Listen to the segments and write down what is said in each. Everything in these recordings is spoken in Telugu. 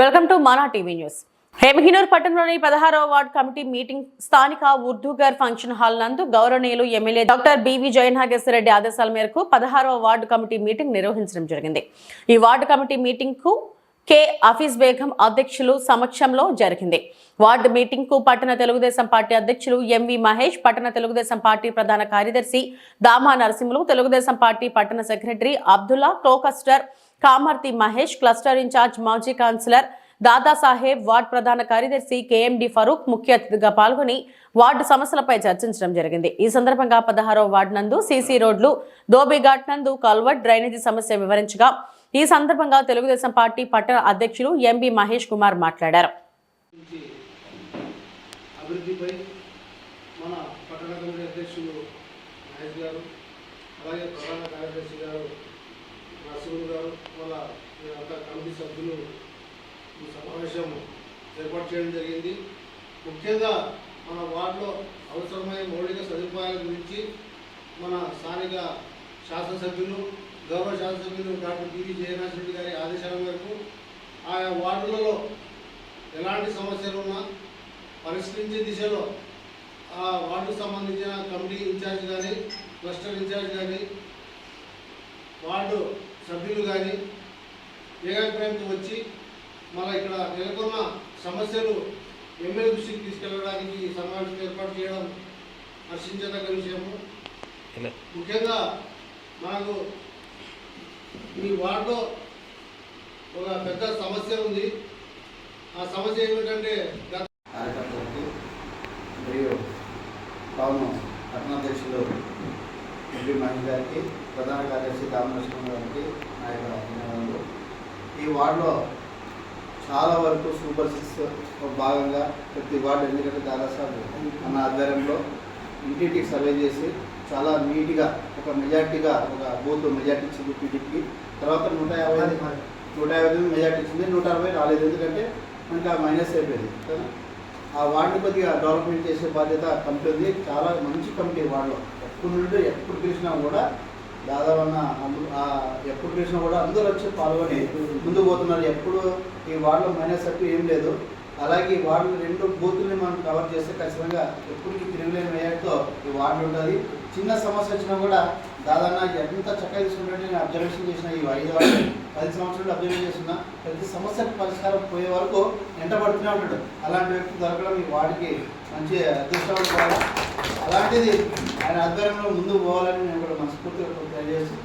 Welcome to Mana TV news. హేమహినూర్ పట్టణంలోని పదహారవ వార్డు కమిటీ మీటింగ్ స్థానిక ఉర్దూగర్ ఫంక్షన్ హాల్ నందు గౌరవనీయులు ఎమ్మెల్యే డాక్టర్ బివి జయనాగేశ్వరరెడ్డి ఆదేశాల మేరకు పదహారవ వార్డు కమిటీ మీటింగ్ నిర్వహించడం జరిగింది. ఈ వార్డు కమిటీ మీటింగ్కు కె అఫీజ్ బేగం అధ్యక్షులు సమక్షంలో జరిగింది. వార్డు మీటింగ్కు పట్టణ తెలుగుదేశం పార్టీ అధ్యక్షులు ఎంవి మహేష్ పట్టణ తెలుగుదేశం పార్టీ ప్రధాన కార్యదర్శి దామా నరసింహులు తెలుగుదేశం పార్టీ పట్టణ secretary Abdullah cluster Kamarthi Mahesh cluster incharge మాజీ కౌన్సిలర్ దాదాసాహెబ్ వార్డ్ ప్రధాన కార్యదర్శి కేఎండి ఫరూక్ ముఖ్య అతిథిగా పాల్గొని వార్డు సమస్యలపై చర్చించడం జరిగింది. ఈ సందర్భంగా పదహారవ వార్డు నందు సీసీ రోడ్లు దోబిఘాట్ నందు కల్వర్ట్ డ్రైనేజీ సమస్య వివరించగా ఈ సందర్భంగా తెలుగుదేశం పార్టీ పట్టణ అధ్యక్షులు ఎంబి మహేష్ కుమార్ మాట్లాడారు. అభివృద్ధిపై మన పట్టణ కమిటీ అధ్యక్షులు మహేష్ గారు అలాగే ప్రధాన కార్యదర్శి గారు నరసింహులు గారు వాళ్ళ వీళ్ళంతా కమిటీ సభ్యులు ఈ సమావేశం ఏర్పాటు చేయడం జరిగింది. ముఖ్యంగా మన వార్డులో అవసరమైన మౌలిక సదుపాయాల గురించి మన స్థానిక శాసనసభ్యులు గౌరవ శాసనసభ్యులు డాక్టర్ పివి జయనాథ్ రెడ్డి గారి ఆదేశాల మేరకు ఆయా వార్డులలో ఎలాంటి సమస్యలు ఉన్నా పరిష్కరించే దిశలో ఆ వార్డుకు సంబంధించిన కమిటీ ఇన్ఛార్జ్ కానీ క్లస్టర్ ఇన్ఛార్జ్ కానీ వార్డు సభ్యులు కానీ ఏకాభిప్రాయంతో వచ్చి మళ్ళీ ఇక్కడ నెలకొన్న సమస్యలు ఎమ్మెల్యే దృష్టికి తీసుకెళ్ళడానికి సమావేశం ఏర్పాటు చేయడం హర్షించదగ్గ విషయము. ముఖ్యంగా మనకు ఈ వార్డులో ఒక పెద్ద సమస్య ఉంది. ఆ సమస్య ఏమిటంటే గత కార్యకర్తలకి మరియు టౌన్ పట్టణాధ్యక్షులు ఎంపీ మహేష్ గారికి ప్రధాన కార్యదర్శి దామలక్ష్మణ్ గారికి నా యొక్క అభినందనలు. ఈ వార్డులో చాలా వరకు సూపర్ సిక్స్ భాగంగా ప్రతి వార్డు ఎందుకంటే దాదాసాబు అన్న ఆధ్వర్యంలో ఇంటింటికి సర్వే చేసి చాలా నీట్గా ఒక మెజార్టీగా ఒక బూత్ మెజార్టీ ఇచ్చింది టీడీపీకి తర్వాత నూట యాభై నూట యాభై తొమ్మిది మెజార్టీ ఇచ్చింది నూట అరవై రాలేదు. ఎందుకంటే మనకి ఆ మైనస్ అయిపోయింది ఆ వార్డుని కొద్దిగా డెవలప్మెంట్ చేసే బాధ్యత కమిటీ ఉంది చాలా మంచి కమిటీ వార్డులో. ఎప్పుడు నుండి ఎప్పుడు పిలిచినా కూడా దాదాపు అన్న ఎప్పుడు పిలిచినా కూడా అందరూ వచ్చి పాల్గొని ముందు పోతున్నారు. ఎప్పుడు ఈ వార్డులో మైనస్ అట్టు ఏం లేదు. అలాగే ఈ వార్డు రెండు బూతుల్ని మనం కవర్ చేస్తే ఖచ్చితంగా ఎప్పటికీ తిరుగులేని వేయడంతో ఈ వార్డు ఉంటుంది. చిన్న సమస్య వచ్చినా కూడా దాదాపు ఎంత చక్కగా తీసుకుంటే నేను అబ్జర్వేషన్ చేసిన ఈ ఐదు వార్డు పది సంవత్సరాలు అబ్జర్వేషన్ చేస్తున్నా ప్రతి సమస్యకు పరిష్కారం పోయే వరకు ఎంటబడుతూనే ఉంటాడు. అలాంటి వ్యక్తి దొరకడం ఈ వాడికి మంచి అదృష్టం అలాంటిది ఆయన ఆధ్వర్యంలో ముందుకు పోవాలని నేను కూడా మనస్ఫూర్తిగా తెలియజేసి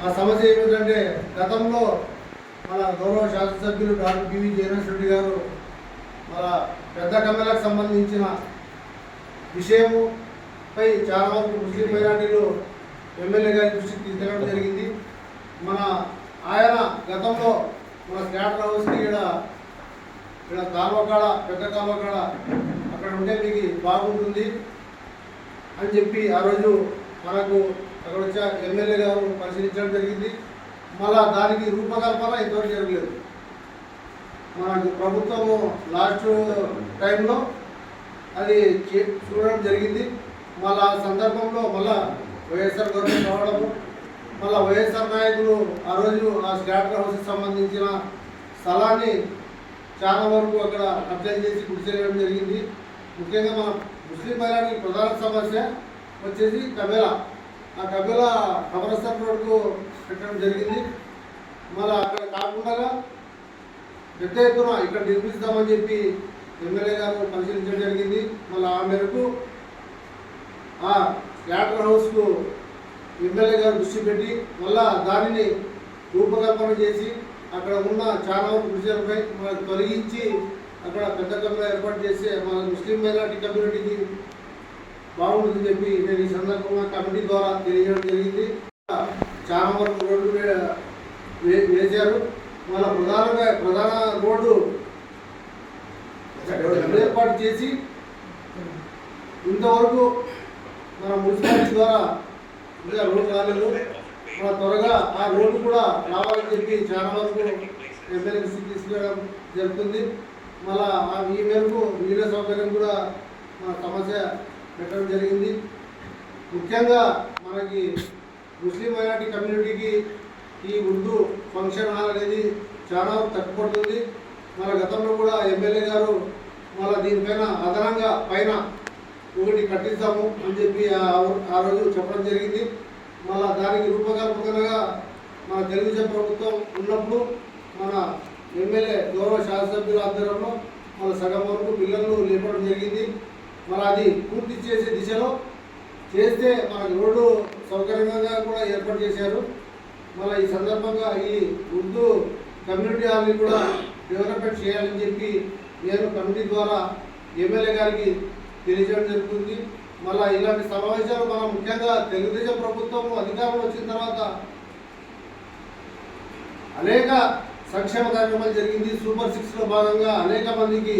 ఆ సమస్య ఏమిటంటే గతంలో మన గౌరవ శాసనసభ్యులు డాక్టర్ పివి జయనాథ్ రెడ్డి గారు మన పెద్ద కమ్మెలకు సంబంధించిన విషయము పై చాలా వరకు ముస్లిం మైనార్టీలు ఎమ్మెల్యే గారి దృష్టికి తీసుకెళ్ళడం జరిగింది. మన ఆయన గతంలో మన స్కాటర్ హౌస్కి ఇక్కడ ఇక్కడ కాలువకాడ పెద్ద కాలువకాడ అక్కడ ఉంటే మీకు బాగుంటుంది అని చెప్పి ఆ రోజు మనకు అక్కడ వచ్చే ఎమ్మెల్యే గారు పరిశీలించడం జరిగింది. మళ్ళా దానికి రూపకల్పన ఇంతవరకు జరగలేదు. మనకు ప్రభుత్వము లాస్ట్ టైంలో అది చే- చూడడం జరిగింది. మళ్ళా ఆ సందర్భంలో మళ్ళా వైఎస్ఆర్ గవర్నమెంట్ రావడము మళ్ళీ వైఎస్ఆర్ నాయకులు ఆ రోజు ఆ స్కాటర్ హౌస్కి సంబంధించిన స్థలాన్ని చాలా వరకు అక్కడ అప్లై చేసి గుడిచేయడం జరిగింది. ముఖ్యంగా మన ముస్లిం మైనారిటీ ప్రధాన సమస్య వచ్చేసి కబేలా. ఆ కబేలా కబరస్థాన్ రోడ్కు పెట్టడం జరిగింది. మళ్ళీ అక్కడ కాకుండా పెద్ద ఎత్తున ఇక్కడ నిర్మిస్తామని చెప్పి ఎమ్మెల్యే గారు పరిశీలించడం జరిగింది. మళ్ళీ ఆ మేరకు ఆ యాటర్ హౌస్కు ఎమ్మెల్యే గారు దృష్టి పెట్టి మళ్ళా దానిని రూపకల్పన చేసి అక్కడ ఉన్న చాలా వరకు విషయాలపై మనకు తొలగించి అక్కడ పెద్ద కమిటీ ఏర్పాటు చేసి మన ముస్లిం మైనార్టీ కమ్యూనిటీకి బాగుంటుందని చెప్పి నేను ఈ సందర్భంగా కమిటీ ద్వారా తెలియజేయడం జరిగింది. చాలా వరకు రోడ్డు వే- వేశారు. మన ప్రధానంగా ప్రధాన రోడ్డు ఏర్పాటు చేసి ఇంతవరకు మన మున్సిపాలిటీ ద్వారా ఇంకా రోడ్డు రాలేదు మన త్వరగా ఆ రోడ్డు కూడా రావాలని చెప్పి చాలా వరకు ఎమ్మెల్యేసి తీసుకెళ్ళడం జరుగుతుంది. మళ్ళా ఆ ఈ మేరకు నీళ్ళ సౌకర్యం కూడా మన సమస్య పెట్టడం జరిగింది. ముఖ్యంగా మనకి ముస్లిం మైనార్టీ కమ్యూనిటీకి ఈ ఉర్దూ ఫంక్షన్ హాల్ అనేది చాలా తక్కువడుతుంది మన గతంలో కూడా ఎమ్మెల్యే గారు మళ్ళీ దీనిపైన అదనంగా పైన ఒకటి కట్టిస్తాము అని చెప్పి ఆ- ఆ రోజు చెప్పడం జరిగింది. మళ్ళా దానికి రూపకల్పనగా మన తెలుగుదేశం ప్రభుత్వం ఉన్నప్పుడు మన ఎమ్మెల్యే గౌరవ శాసనసభ్యుల ఆధ్వర్యంలో మన సగం వరకు పిల్లలు లేపడం జరిగింది. మరి అది పూర్తి చేసే దిశలో చేస్తే మనకు రోడ్డు సౌకర్యంగా కూడా ఏర్పాటు చేశారు. మళ్ళీ ఈ సందర్భంగా ఈ ఉర్దూ కమ్యూనిటీ హాల్ని కూడా డెవలప్మెంట్ చేయాలని చెప్పి నేను కమిటీ ద్వారా ఎమ్మెల్యే గారికి తెలియజేయడం జరుగుతుంది. మళ్ళీ ఇలాంటి సమావేశాలు మనం ముఖ్యంగా తెలుగుదేశం ప్రభుత్వం అధికారంలో వచ్చిన తర్వాత అనేక సంక్షేమ కార్యక్రమాలు జరిగింది. సూపర్ సిక్స్లో భాగంగా అనేక మందికి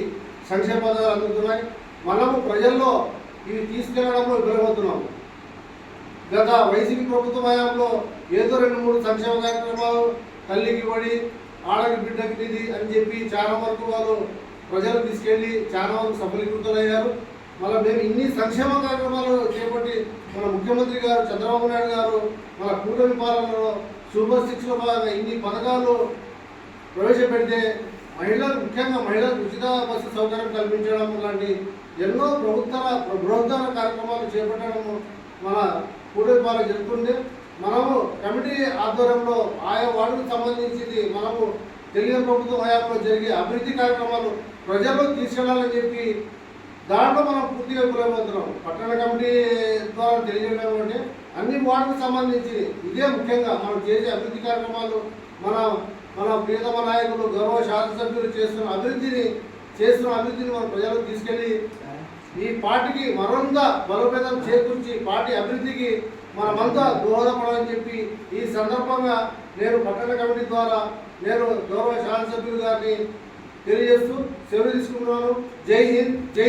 సంక్షేమ పథకాలు అందుతున్నాయి. మనము ప్రజల్లో ఇవి తీసుకెళ్ళడంలో విఫలమవుతున్నాము. గత వైసీపీ ప్రభుత్వ హయాంలో ఏదో రెండు మూడు సంక్షేమ కార్యక్రమాలు తల్లికి ఇవ్వడి ఆడకి బిడ్డకి నిధి అని చెప్పి చాలా వరకు వాళ్ళు ప్రజలు తీసుకెళ్ళి చాలా వరకు సఫలీకృతులయ్యారు. మళ్ళీ మేము ఇన్ని సంక్షేమ కార్యక్రమాలు చేపట్టి మన ముఖ్యమంత్రి గారు చంద్రబాబు నాయుడు గారు మన కూటమి పాలనలో సూపర్ సిక్స్లో భాగంగా ఇన్ని పథకాలు ప్రవేశపెడితే మహిళలు ముఖ్యంగా మహిళలకు ఉచిత బస్సు సౌకర్యం కల్పించడం లాంటి ఎన్నో ప్రభుత్వ బృహత్తర కార్యక్రమాలు చేపట్టడం మన కూటమి పాలన జరుగుతుండే మనము కమిటీ ఆధ్వర్యంలో ఆయా వార్డుకు సంబంధించింది మనము తెలుగు ప్రభుత్వం హయాంలో జరిగే అభివృద్ధి కార్యక్రమాలు ప్రజల్లో తీసుకెళ్ళాలని చెప్పి దాంట్లో మనం పూర్తిగా విఫలమవుతున్నాం పట్టణ కమిటీ ద్వారా తెలియజేయడం అంటే అన్ని వార్డుకు సంబంధించి ఇదే ముఖ్యంగా మనం చేసే అభివృద్ధి కార్యక్రమాలు మన మన ప్రియతమ నాయకులు గౌరవ శాసనసభ్యులు చేస్తున్న అభివృద్ధిని చేస్తున్న అభివృద్ధిని మన ప్రజలకు తీసుకెళ్ళి ఈ పార్టీకి మరొంత బలోపేతం చేకూర్చి పార్టీ అభివృద్ధికి మనమంతా దోహదపడాలని చెప్పి ఈ సందర్భంగా నేను పట్టణ కమిటీ ద్వారా నేను గౌరవ శాసనసభ్యులు గారిని తెలియజేస్తూ సెలవు తీసుకుంటున్నాను. జై హింద్ జై